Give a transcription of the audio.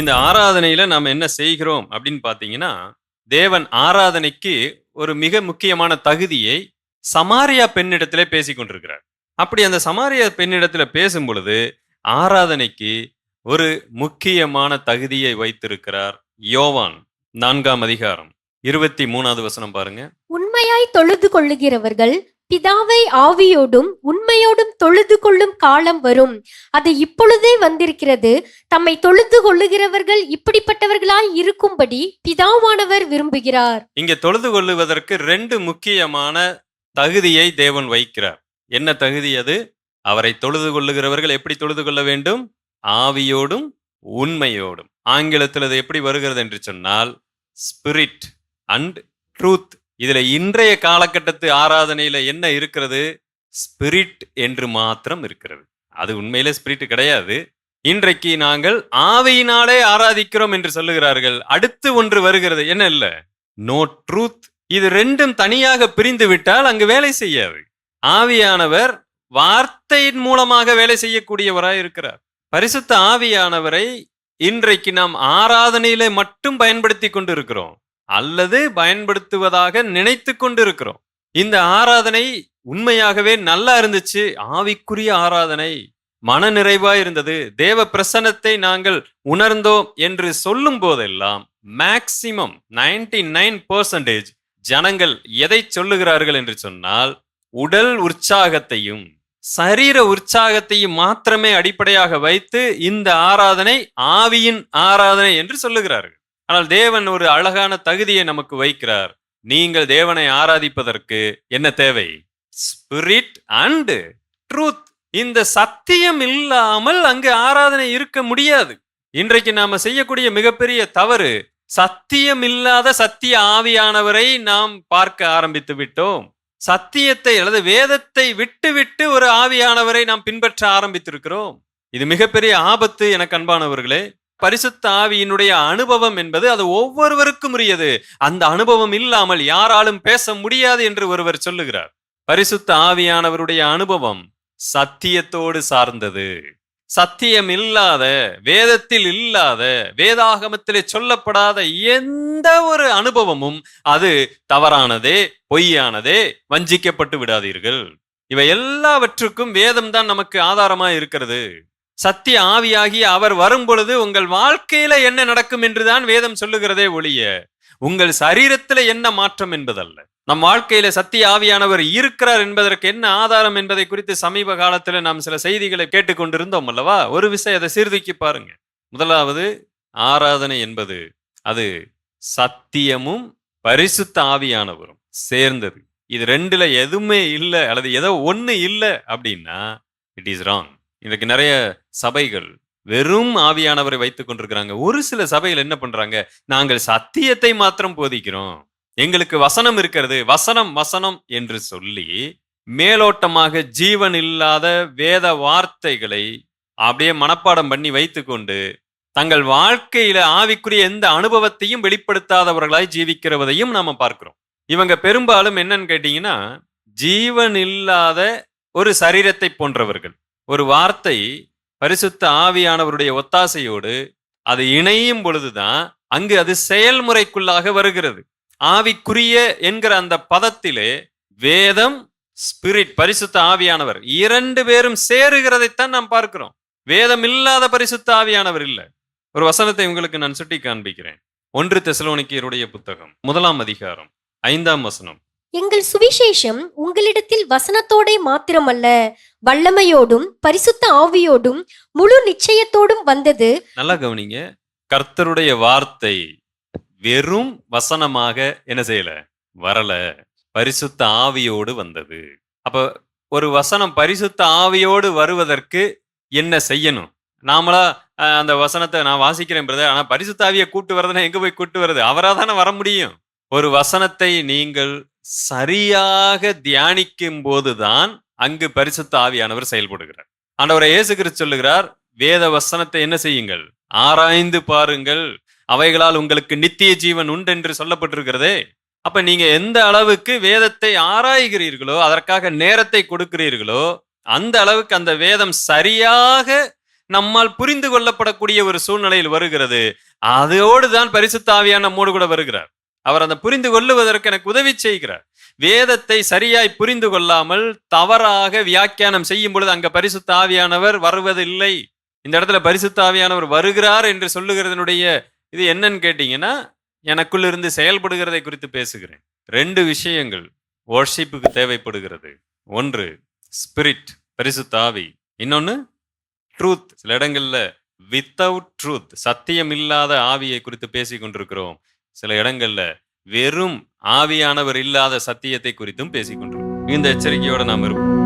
இந்த ஆராதனையில நாம் என்ன செய்கிறோம் அப்படின்னு பார்த்தீங்கன்னா தேவன் ஆராதனைக்கு ஒரு மிக முக்கியமான தகுதியை சமாரியா பெண்ணிடத்திலே பேசிக் கொண்டிருக்கிறார். அப்படி அந்த சமாரியா பெண்ணிடத்துல பேசும் பொழுது ஆராதனைக்கு ஒரு முக்கியமான தகுதியை வைத்திருக்கிறார் யோவான் நான்காம் அதிகாரம் இருபத்தி மூணாவது வசனம் பாருங்க. உண்மையாய் தொழுது கொள்ளுகிறவர்கள் பிதாவை ஆவியோடும் உண்மையோடும் தொழுது கொள்ளும் காலம் வரும். அது இப்பொழுதே வந்திருக்கிறது. தம்மை தொழுது கொள்ளுகிறவர்கள் இப்படிப்பட்டவர்களாய் இருக்கும்படி பிதாவானவர் விரும்புகிறார். இங்க தொழுது கொள்ளுவதற்கு ரெண்டு முக்கியமான தகுதியை தேவன் வைக்கிறார் என்ன தகுதி அது? அவரை தொழுது கொள்ளுகிறவர்கள் எப்படி தொழுது கொள்ள வேண்டும்? ஆவியோடும் உண்மையோடும். ஆங்கிலத்தில் அது எப்படி வருகிறது என்று சொன்னால் ஸ்பிரிட் அண்ட் ட்ரூத் இதுல இன்றைய காலகட்டத்து ஆராதனையில என்ன இருக்கிறது? ஸ்பிரிட் என்று மாத்திரம் இருக்கிறது. அது உண்மையிலே ஸ்பிரிட் கிடையாது. இன்றைக்கு நாங்கள் ஆவியினாலே ஆராதிக்கிறோம் என்று சொல்லுகிறார்கள். அடுத்து ஒன்று வருகிறது. என்ன இல்ல? நோ ட்ரூத் இது ரெண்டும் தனியாக பிரிந்து விட்டால் அங்கு வேலை செய்யாது. ஆவியானவர் வார்த்தையின் மூலமாக வேலை செய்யக்கூடியவராய் இருக்கிறார். பரிசுத்த ஆவியானவரை இன்றைக்கு நாம் ஆராதனையிலே மட்டும் பயன்படுத்தி கொண்டு இருக்கிறோம் அல்லது பயன்படுத்துவதாக நினைத்து கொண்டிருக்கிறோம். இந்த ஆராதனை உண்மையாகவே நல்லா இருந்துச்சு. ஆவிக்குரிய ஆராதனை மன நிறைவா இருந்தது. தேவ பிரசன்னத்தை நாங்கள் உணர்ந்தோம் என்று சொல்லும் போதெல்லாம் மேக்சிமம் நைன்டி நைன் பர்சன்டேஜ் ஜனங்கள் எதை சொல்லுகிறார்கள் என்று சொன்னால் உடல் உற்சாகத்தையும் சரீர உற்சாகத்தையும் மாத்திரமே அடிப்படையாக வைத்து இந்த ஆராதனை ஆவியின் ஆராதனை என்று சொல்லுகிறார்கள். ஆனால் தேவன் ஒரு அழகான தகுதியை நமக்கு வைக்கிறார். நீங்கள் தேவனை ஆராதிப்பதற்கு என்ன தேவை? ஸ்பிரிட் அண்ட் ட்ரூத் இந்த சத்தியம் இல்லாமல் அங்கு ஆராதனை இருக்க முடியாது. இன்றைக்கு நாம செய்யக்கூடிய மிகப்பெரிய தவறு சத்தியம் இல்லாத சத்திய ஆவியானவரை நாம் பார்க்க ஆரம்பித்து விட்டோம். சத்தியத்தை அல்லது வேதத்தை விட்டு விட்டு ஒரு ஆவியானவரை நாம் பின்பற்ற ஆரம்பித்திருக்கிறோம். இது மிகப்பெரிய ஆபத்து எனக்கு அன்பானவர்களே பரிசுத்த ஆவியினுடைய அனுபவம் என்பது அது ஒவ்வொருவருக்கும் உரியது. அந்த அனுபவம் இல்லாமல் யாராலும் பேச முடியாது என்று ஒருவர் சொல்லுகிறார். பரிசுத்த ஆவியானவருடைய அனுபவம் சத்தியத்தோடு சார்ந்தது. சத்தியம் இல்லாத வேதத்தில் இல்லாத வேதாகமத்திலே சொல்லப்படாத எந்த ஒரு அனுபவமும் அது தவறானதே பொய்யானதே வஞ்சிக்கப்பட்டு விடாதீர்கள். இவை எல்லாவற்றுக்கும் வேதம் தான் நமக்கு ஆதாரமா இருக்கிறது. சத்திய ஆவியாகி அவர் வரும் பொழுது உங்கள் வாழ்க்கையில என்ன நடக்கும் என்றுதான் வேதம் சொல்லுகிறதே ஒழிய உங்கள் சரீரத்துல என்ன மாற்றம் என்பதல்ல. நம் வாழ்க்கையில சத்திய ஆவியானவர் இருக்கிறார் என்பதற்கு என்ன ஆதாரம் என்பதை குறித்து சமீப காலத்துல நாம் சில செய்திகளை கேட்டுக்கொண்டிருந்தோம் அல்லவா? ஒரு விஷயம் அதை சீர்தூக்கி பாருங்க. முதலாவது ஆராதனை என்பது அது சத்தியமும் பரிசுத்த ஆவியானவரும் சேர்ந்தது. இது ரெண்டுல எதுவுமே இல்லை அல்லது ஏதோ ஒன்று இல்லை அப்படின்னா இட் இஸ் ராங் இன்றைக்கு நிறைய சபைகள் வெறும் ஆவியானவரை வைத்துக் கொண்டிருக்கிறாங்க. ஒரு சில சபைகள் என்ன பண்றாங்க? நாங்கள் சத்தியத்தை மாத்திரம் போதிக்கிறோம். எங்களுக்கு வசனம் இருக்கிறது. வசனம் வசனம் என்று சொல்லி மேலோட்டமாக ஜீவன் இல்லாத வேத வார்த்தைகளை அப்படியே மனப்பாடம் பண்ணி வைத்துக்கொண்டு தங்கள் வாழ்க்கையில ஆவிக்குரிய எந்த அனுபவத்தையும் வெளிப்படுத்தாதவர்களாய் ஜீவிக்கிறவதையும் நாம பார்க்கிறோம். இவங்க பெரும்பாலும் என்னன்னு கேட்டீங்கன்னா ஜீவன் இல்லாத ஒரு சரீரத்தை போன்றவர்கள். ஒரு வார்த்தை பரிசுத்த ஆவியானவருடைய ஒத்தாசையோடு அது இணையும் பொழுதுதான் அங்கு அது செயல்முறைக்குள்ளாக வருகிறது. ஆவிக்குரிய என்கிற அந்த பதத்திலே வேதம் ஸ்பிரிட் பரிசுத்த ஆவியானவர் இரண்டு பேரும் சேருகிறதைத்தான் நாம் பார்க்கிறோம். வேதம் இல்லாத பரிசுத்த ஆவியானவர் இல்லை. ஒரு வசனத்தை உங்களுக்கு நான் சுட்டி காண்பிக்கிறேன் ஒன்று தெசலோனிக்கியருடைய புத்தகம் முதலாம் அதிகாரம் ஐந்தாம் வசனம். எங்கள் சுவிசேஷம் உங்களிடத்தில் வசனத்தோடே மாத்திரமல்ல வல்லமையோடும் பரிசுத்த ஆவியோடும் முழு நிச்சயத்தோடும் வந்தது. நல்லா கவனிங்க. கர்த்தருடைய வார்த்தை வெறும் வசனமாக என்ன செய்யல? வரல. பரிசுத்த ஆவியோடு வந்தது. அப்ப ஒரு வசனம் பரிசுத்த ஆவியோடு வருவதற்கு என்ன செய்யணும்? நாமளா அஹ், அந்த வசனத்தை நான் வாசிக்கிறேன் பிரதர் ஆனா பரிசுத்த ஆவியை கூட்டு வரதுன்னா எங்க போய் கூட்டு வருது அவரா தானே வர முடியும். ஒரு வசனத்தை நீங்கள் சரியாக தியானிக்கும் போதுதான் அங்கு பரிசுத்த ஆவியானவர் செயல்படுகிறார். ஆண்டவரை இயேசு கிறிஸ்து சொல்லுகிறார் வேத வசனத்தை என்ன செய்யுங்கள்? ஆராய்ந்து பாருங்கள். அவைகளால் உங்களுக்கு நித்திய ஜீவன் உண்டு என்று சொல்லப்பட்டிருக்கிறதே. அப்ப நீங்க எந்த அளவுக்கு வேதத்தை ஆராய்கிறீர்களோ அதற்காக நேரத்தை கொடுக்கிறீர்களோ அந்த அளவுக்கு அந்த வேதம் சரியாக நம்மால் புரிந்து கொள்ளப்படக்கூடிய ஒரு சூழ்நிலையில் வருகிறது. அதோடு தான் பரிசுத்தாவியான மூடு கூட வருகிறார். அவர் அந்த புரிந்து கொள்ளுவதற்கு எனக்கு உதவி செய்கிறார். வேதத்தை சரியாய் புரிந்து கொள்ளாமல் தவறாக வியாக்கியானம் செய்யும் பொழுது அங்க பரிசுத்த ஆவியானவர் வருவதில்லை. இந்த இடத்துல பரிசுத்த ஆவியானவர் வருகிறார் என்று சொல்லுகிறதனுடைய இது என்னன்னு கேட்டீங்கன்னா எனக்குள் இருந்து செயல்படுகிறதை குறித்து பேசுகிறேன். ரெண்டு விஷயங்கள் worship-க்கு தேவைப்படுகிறது. ஒன்று ஸ்பிரிட் பரிசுத்த ஆவி இன்னொன்னு ட்ரூத் சில இடங்கள்ல வித்தவுட் ட்ரூத் சத்தியம் இல்லாத ஆவியை குறித்து பேசிக் கொண்டிருக்கிறோம் சில இடங்கள்ல வெறும் ஆவியானவர் இல்லாத சத்தியத்தை குறித்தும் பேசிக்கொண்டிருக்கோம். இந்த எச்சரிக்கையோட நாம் இருப்போம்.